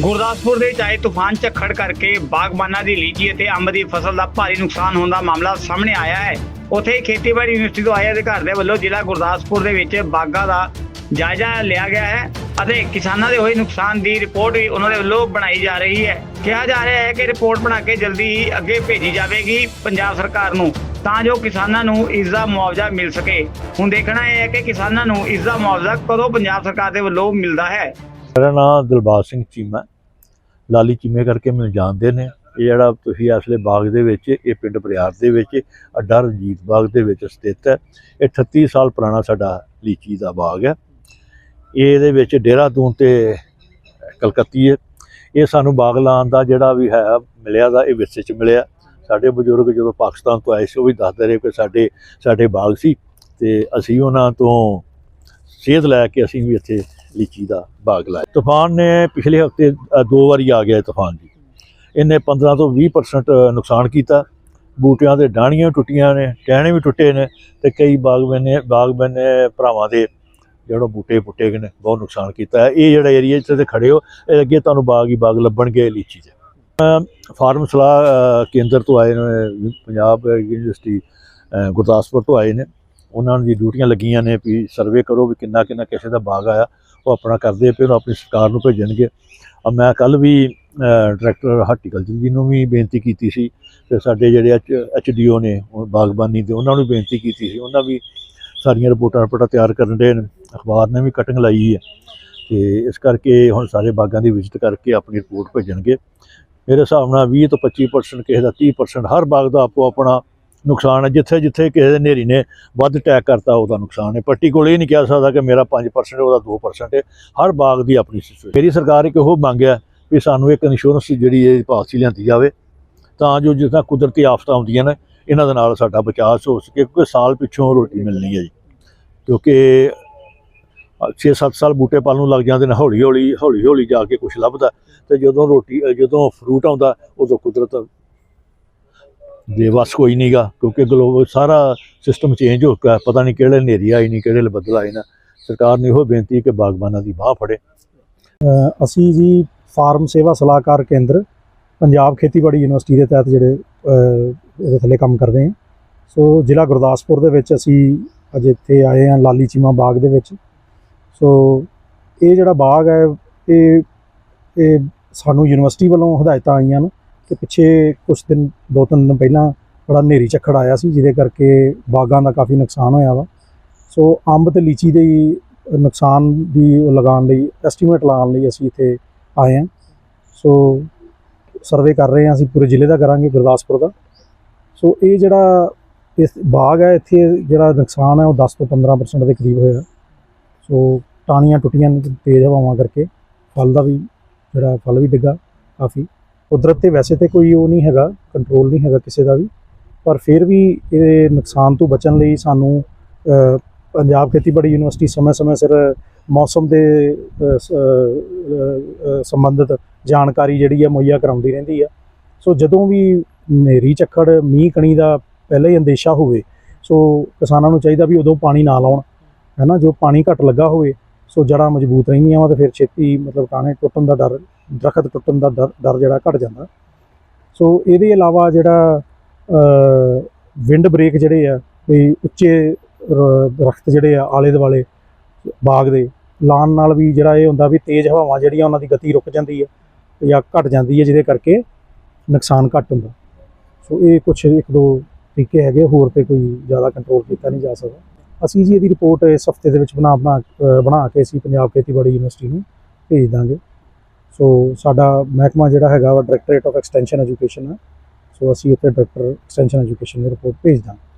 ਗੁਰਦਾਸਪੁਰ ਦੇ ਚਾਏ ਤੂਫਾਨ ਝੱਖੜ ਕਰਕੇ ਬਾਗਬਾਨਾਂ ਦੀ ਲੀਚੀ ਅਤੇ ਅੰਬ ਦੀ ਫਸਲ ਦਾ ਭਾਰੀ ਨੁਕਸਾਨ ਹੋਣ ਦਾ ਮਾਮਲਾ ਸਾਹਮਣੇ ਆਇਆ ਹੈ। ਉੱਥੇ ਖੇਤੀਬਾੜੀ ਯੂਨੀਵਰਸਿਟੀ ਤੋਂ ਆਏ ਅਧਿਕਾਰੀ ਦੇ ਵੱਲੋਂ ਜ਼ਿਲ੍ਹਾ ਗੁਰਦਾਸਪੁਰ ਦੇ ਵਿੱਚ ਬਾਗਾਂ ਦਾ ਜਾਇਜ਼ਾ ਲਿਆ ਗਿਆ ਹੈ ਅਤੇ ਕਿਸਾਨਾਂ ਦੇ ਹੋਏ ਨੁਕਸਾਨ ਦੀ ਰਿਪੋਰਟ ਵੀ ਉਹਨਾਂ ਦੇ ਵੱਲੋਂ ਬਣਾਈ ਜਾ ਰਹੀ ਹੈ। ਕਿਹਾ ਜਾ ਰਿਹਾ ਹੈ ਕਿ ਰਿਪੋਰਟ ਬਣਾ ਕੇ ਜਲਦੀ ਹੀ ਅੱਗੇ ਭੇਜੀ ਜਾਵੇਗੀ ਪੰਜਾਬ ਸਰਕਾਰ ਨੂੰ, ਤਾਂ ਜੋ ਕਿਸਾਨਾਂ ਨੂੰ ਇਸ ਦਾ ਮੁਆਵਜ਼ਾ ਮਿਲ ਸਕੇ। ਹੁਣ ਦੇਖਣਾ ਇਹ ਹੈ ਕਿ ਕਿਸਾਨਾਂ ਨੂੰ ਇਸ ਦਾ ਮੁਆਵਜ਼ਾ ਕਦੋਂ ਪੰਜਾਬ ਸਰਕਾਰ ਦੇ ਵੱਲੋਂ ਮਿਲਦਾ ਹੈ। ਮੇਰਾ ਨਾਮ ਦਿਲਬਾਗ ਸਿੰਘ ਚੀਮਾ ਲਾਲੀ ਚੀਮੇ ਕਰਕੇ ਮੈਨੂੰ ਜਾਣਦੇ ਨੇ। ਇਹ ਜਿਹੜਾ ਤੁਸੀਂ ਅਸਲੇ ਬਾਗ ਦੇ ਵਿੱਚ, ਇਹ ਪਿੰਡ ਬਰਿਆਰ ਦੇ ਵਿੱਚ, ਅੱਡਾ ਰਣਜੀਤ ਬਾਗ ਦੇ ਵਿੱਚ ਸਥਿਤ ਹੈ। ਇਹ 38 ਸਾਲ ਪੁਰਾਣਾ ਸਾਡਾ ਲੀਚੀ ਦਾ ਬਾਗ ਹੈ। ਇਹ ਇਹਦੇ ਵਿੱਚ ਡੇਰਾਦੂਨ ਤੇ ਕਲਕੱਤੀ ਹੈ। ਇਹ ਸਾਨੂੰ ਬਾਗ ਲਾਉਣ ਦਾ ਜਿਹੜਾ ਵੀ ਹੈ, ਮਿਲਿਆ ਦਾ, ਇਹ ਵਿਰਸੇ ਚ ਮਿਲਿਆ। ਸਾਡੇ ਬਜ਼ੁਰਗ ਜਦੋਂ ਪਾਕਿਸਤਾਨ ਤੋਂ ਆਏ ਸੀ, ਉਹ ਵੀ ਦੱਸਦੇ ਰਹੇ ਕਿ ਸਾਡੇ ਸਾਡੇ ਬਾਗ ਸੀ। ਤੇ ਅਸੀਂ ਉਹਨਾਂ ਤੋਂ ਸੇਧ ਲੈ ਕੇ ਅਸੀਂ ਵੀ ਇੱਥੇ ਲੀਚੀ ਦਾ ਬਾਗ ਲਾਇਆ। ਤੂਫਾਨ ਨੇ ਪਿਛਲੇ ਹਫ਼ਤੇ ਦੋ ਵਾਰੀ ਆ ਗਿਆ ਤੂਫਾਨ ਜੀ। ਇਹਨੇ 15 ਤੋਂ 20% ਨੁਕਸਾਨ ਕੀਤਾ। ਬੂਟਿਆਂ ਦੇ ਡਾਣੀਆਂ ਟੁੱਟੀਆਂ ਨੇ, ਟਹਿਣੇ ਵੀ ਟੁੱਟੇ ਨੇ ਤੇ ਕਈ ਬਾਗਬਾਨ ਨੇ ਬਾਗਬਾਨ ਨੇ ਭਰਾਵਾਂ ਦੇ ਜਿਹੜਾ ਬੂਟੇ ਪੁੱਟੇ ਗਏ ਨੇ, ਬਹੁਤ ਨੁਕਸਾਨ ਕੀਤਾ ਹੈ। ਇਹ ਜਿਹੜਾ ਏਰੀਆ ਜਿੱਥੇ ਤੇ ਖੜੇ ਹੋ, ਇਹ ਅੱਗੇ ਤੁਹਾਨੂੰ ਬਾਗ ਹੀ ਬਾਗ ਲੱਭਣਗੇ ਲੀਚੀ ਦੇ। ਅਮ ਫਾਰਮ ਸਲਾਹ ਕੇਂਦਰ ਤੋਂ ਆਏ ਨੇ, ਪੰਜਾਬ ਯੂਨੀਵਰਸਿਟੀ ਗੁਰਦਾਸਪੁਰ ਤੋਂ ਆਏ ਨੇ। ਉਹਨਾਂ ਦੀ ਡਿਊਟੀਆਂ ਲੱਗੀਆਂ ਨੇ ਵੀ ਸਰਵੇ ਕਰੋ ਵੀ ਕਿੰਨਾ ਕਿੰਨਾ ਕਿਸੇ ਦਾ ਬਾਗ ਆਇਆ। ਉਹ ਆਪਣਾ ਕਰਦੇ ਪਏ ਉਹਨੂੰ ਆਪਣੀ ਸਰਕਾਰ ਨੂੰ ਭੇਜਣਗੇ। ਅ ਮੈਂ ਕੱਲ ਵੀ ਡਾਇਰੈਕਟਰ ਹਾਰਟੀਕਲਚਰ ਜੀ ਨੂੰ ਵੀ ਬੇਨਤੀ ਕੀਤੀ ਸੀ ਤੇ ਸਾਡੇ ਜਿਹੜੇ ਐਚਡੀਓ ਨੇ ਬਾਗਬਾਨੀ ਦੇ, ਉਹਨਾਂ ਨੂੰ ਬੇਨਤੀ ਕੀਤੀ ਸੀ। ਉਹਨਾਂ ਵੀ ਸਾਰੀਆਂ ਰਿਪੋਰਟਾਂ ਰਿਪੋਰਟਾਂ ਤਿਆਰ ਕਰਨ ਦੇ ਨੇ ਅਖਬਾਰ ਨੇ ਵੀ ਕਟਿੰਗ ਲਾਈ ਹੈ। ਤੇ ਇਸ ਕਰਕੇ ਹੁਣ ਸਾਰੇ ਬਾਗਾਂ ਦੀ ਵਿਜ਼ਿਟ ਕਰਕੇ ਆਪਣੀ ਰਿਪੋਰਟ ਭੇਜਣਗੇ। ਮੇਰੇ ਹਿਸਾਬ ਨਾਲ 20 ਤੋਂ 25% ਕਿਸੇ ਦਾ 30% ਹਰ ਬਾਗ ਦਾ ਆਪੋ ਆਪਣਾ ਨੁਕਸਾਨ ਹੈ। ਜਿੱਥੇ ਜਿੱਥੇ ਕਿਸੇ ਦੇ ਨੇਰੀ ਨੇ ਵੱਧ ਅਟੈਕ ਕਰਤਾ, ਉਹਦਾ ਨੁਕਸਾਨ ਹੈ। ਪੱਟੀ ਕੋਲ ਇਹ ਨਹੀਂ ਕਹਿ ਸਕਦਾ ਕਿ ਮੇਰਾ 5% ਉਹਦਾ 2% ਹੈ। ਹਰ ਬਾਗ ਦੀ ਆਪਣੀ ਸਿਚੁਏਸ਼ਨ ਮੇਰੀ ਸਰਕਾਰ ਇੱਕ ਉਹ ਮੰਗ ਹੈ ਵੀ ਸਾਨੂੰ ਇੱਕ ਇੰਸ਼ੋਰੈਂਸ ਜਿਹੜੀ ਇਹ ਪਾਲਿਸੀ ਲਿਆਂਦੀ ਜਾਵੇ। ਤਾਂ ਜੋ ਜਿੱਦਾਂ ਕੁਦਰਤੀ ਆਫਤਾਂ ਆਉਂਦੀਆਂ ਨੇ, ਇਹਨਾਂ ਦੇ ਨਾਲ ਸਾਡਾ ਬਚਾਅ ਹੋ ਸਕੇ, ਕਿਉਂਕਿ ਸਾਲ ਪਿੱਛੋਂ ਰੋਟੀ ਮਿਲਣੀ ਹੈ ਜੀ। ਕਿਉਂਕਿ 6-7 ਸਾਲ ਬੂਟੇ ਪਾਲਣ ਨੂੰ ਲੱਗ ਜਾਂਦੇ ਨੇ ਹੌਲੀ ਹੌਲੀ ਹੌਲੀ ਹੌਲੀ ਜਾ ਕੇ ਕੁਝ ਲੱਭਦਾ। ਤੇ ਜਦੋਂ ਰੋਟੀ, ਜਦੋਂ ਫਰੂਟ ਆਉਂਦਾ, ਉਦੋਂ ਕੁਦਰਤ ਦੇ ਬਸ ਕੋਈ ਨਹੀਂਗਾ ਕਿਉਂਕਿ ਗਲੋਬਲ ਸਾਰਾ ਸਿਸਟਮ ਚੇਂਜ ਹੋ ਗਿਆ ਪਤਾ ਨਹੀਂ ਕਿਹੜੇ ਹਨੇਰੀ ਆਈ ਨਹੀਂ ਕਿਹੜੇ ਬੱਦਲ ਆਏ ਨਾ। ਸਰਕਾਰ ਨੇ ਇਹੋ ਬੇਨਤੀ ਕਿ ਬਾਗਬਾਨਾਂ ਦੀ ਬਾਹ ਫੜੇ। ਅਸੀਂ ਜੀ ਫਾਰਮ ਸੇਵਾ ਸਲਾਹਕਾਰ ਕੇਂਦਰ, ਪੰਜਾਬ ਖੇਤੀਬਾੜੀ ਯੂਨੀਵਰਸਿਟੀ ਦੇ ਤਹਿਤ ਜਿਹੜੇ ਇਹਦੇ ਥੱਲੇ ਕੰਮ ਕਰਦੇ ਹਾਂ। ਸੋ ਜ਼ਿਲ੍ਹਾ ਗੁਰਦਾਸਪੁਰ ਦੇ ਵਿੱਚ ਅਸੀਂ ਅੱਜ ਇੱਥੇ ਆਏ ਹਾਂ, ਲਾਲੀ ਚੀਮਾ ਬਾਗ ਦੇ ਵਿੱਚ। ਸੋ ਇਹ ਜਿਹੜਾ ਬਾਗ ਹੈ, ਇਹ ਇਹ ਸਾਨੂੰ ਯੂਨੀਵਰਸਿਟੀ ਵੱਲੋਂ ਹਦਾਇਤਾਂ ਆਈਆਂ ਨੇ। ਕਿ ਪਿੱਛੇ ਕੁਝ ਦਿਨ, ਦੋ ਤਿੰਨ ਦਿਨ ਪਹਿਲਾਂ ਬੜਾ ਹਨੇਰੀ ਝੱਖੜ ਆਇਆ ਸੀ, ਜਿਹਦੇ ਕਰਕੇ ਬਾਗਾਂ ਦਾ ਕਾਫੀ ਨੁਕਸਾਨ ਹੋਇਆ ਵਾ। ਸੋ ਅੰਬ ਤੇ ਲੀਚੀ ਦੇ ਨੁਕਸਾਨ ਦੀ ਲਗਾਉਣ ਲਈ ਐਸਟੀਮੇਟ ਲਾਉਣ ਲਈ ਅਸੀਂ ਇੱਥੇ ਆਏ ਹਾਂ। ਸੋ ਸਰਵੇ ਕਰ ਰਹੇ ਹਾਂ, ਅਸੀਂ ਪੂਰੇ ਜ਼ਿਲ੍ਹੇ ਦਾ ਕਰਾਂਗੇ, ਗੁਰਦਾਸਪੁਰ ਦਾ। ਸੋ ਇਹ ਜਿਹੜਾ ਇਸ ਬਾਗ ਹੈ, ਇੱਥੇ ਜਿਹੜਾ ਨੁਕਸਾਨ ਹੈ, ਉਹ 10 ਤੋਂ 15% ਦੇ ਕਰੀਬ ਹੋਇਆ। ਸੋ ਟਾਹਣੀਆਂ ਟੁੱਟੀਆਂ ਤੇਜ਼ ਹਵਾਵਾਂ ਕਰਕੇ ਫਲ ਦਾ ਵੀ ਜਿਹੜਾ ਫਲ ਵੀ ਡਿੱਗਾ ਕਾਫੀ। ਕੁਦਰਤ ਤੇ ਵੈਸੇ ਤੇ ਕੋਈ ਉਹ ਨਹੀਂ ਹੈਗਾ ਕੰਟਰੋਲ ਨਹੀਂ ਹੈਗਾ ਕਿਸੇ ਦਾ ਵੀ, ਪਰ ਫਿਰ ਵੀ ਇਹ ਨੁਕਸਾਨ ਤੋਂ ਬਚਣ ਲਈ ਸਾਨੂੰ ਪੰਜਾਬ ਖੇਤੀਬਾੜੀ ਯੂਨੀਵਰਸਿਟੀ ਸਮੇਂ-ਸਮੇਂ ਸਿਰ ਮੌਸਮ ਦੇ ਸੰਬੰਧਿਤ ਜਾਣਕਾਰੀ ਜਿਹੜੀ ਹੈ ਮੁਹੱਈਆ ਕਰਾਉਂਦੀ ਰਹਿੰਦੀ ਆ। ਸੋ ਜਦੋਂ ਵੀ ਹਨੇਰੀ, ਝੱਖੜ, ਮੀਂਹ, ਕਣੀ ਦਾ ਪਹਿਲਾਂ ਹੀ ਅੰਦੇਸ਼ਾ ਹੋਵੇ, ਸੋ ਕਿਸਾਨਾਂ ਨੂੰ ਚਾਹੀਦਾ ਵੀ ਉਦੋਂ ਪਾਣੀ ਨਾ ਲਾਉਣ ਹੈ ਨਾ ਜੋ ਪਾਣੀ ਘੱਟ ਲੱਗਾ ਹੋਵੇ, ਸੋ ਜੜ੍ਹਾਂ ਮਜ਼ਬੂਤ ਰਹਿੰਦੀਆਂ ਵਾ ਤੇ ਫਿਰ ਛੇਤੀ ਮਤਲਬ ਟਾਣੇ ਟੁੱਟਣ ਦਾ ਡਰ ਦਰਖਤ ਟੁੱਟਣ ਦਾ ਡਰ ਡਰ ਜਿਹੜਾ ਘਟ ਜਾਂਦਾ। ਸੋ ਇਹਦੇ ਇਲਾਵਾ ਜਿਹੜਾ ਵਿੰਡ ਬ੍ਰੇਕ ਜਿਹੜੇ ਆ, ਵੀ ਉੱਚੇ ਰ- ਦਰਖਤ ਜਿਹੜੇ ਆ, ਆਲੇ ਦੁਆਲੇ ਬਾਗ ਦੇ ਲਾਣ ਨਾਲ ਵੀ ਜਿਹੜਾ ਇਹ ਹੁੰਦਾ ਵੀ ਤੇਜ਼ ਹਵਾਵਾਂ ਜਿਹੜੀਆਂ ਉਹਨਾਂ ਦੀ ਗਤੀ ਰੁਕ ਜਾਂਦੀ ਹੈ ਜਾਂ ਘਟ ਜਾਂਦੀ ਹੈ ਜਿਹਦੇ ਕਰਕੇ ਨੁਕਸਾਨ ਘੱਟ ਹੁੰਦਾ। ਸੋ ਇਹ ਕੁਝ ਇੱਕ ਦੋ ਤਰੀਕੇ ਹੈਗੇ, ਹੋਰ ਤੇ ਕੋਈ ਜ਼ਿਆਦਾ ਕੰਟਰੋਲ ਕੀਤਾ ਨਹੀਂ ਜਾ ਸਕਦਾ। ਅਸੀਂ ਜੀ ਇਹਦੀ ਰਿਪੋਰਟ ਇਸ ਹਫ਼ਤੇ ਦੇ ਵਿੱਚ ਬਣਾ ਬਣਾ ਬਣਾ ਕੇ ਅਸੀਂ ਪੰਜਾਬ ਖੇਤੀਬਾੜੀ ਯੂਨੀਵਰਸਿਟੀ ਨੂੰ ਭੇਜ ਦਾਂਗੇ। ਸੋ ਸਾਡਾ ਮਹਿਕਮਾ ਜਿਹੜਾ ਹੈਗਾ ਵਾ ਡਾਇਰੈਕਟੋਰੇਟ ਆਫ ਐਕਸਟੈਂਸ਼ਨ ਐਜੂਕੇਸ਼ਨ ਆ। ਸੋ ਅਸੀਂ ਉੱਥੇ ਡਾਇਰੈਕਟਰ ਐਕਸਟੈਂਸ਼ਨ ਐਜੂਕੇਸ਼ਨ ਦੀ ਰਿਪੋਰਟ ਭੇਜ ਦਾਂਗੇ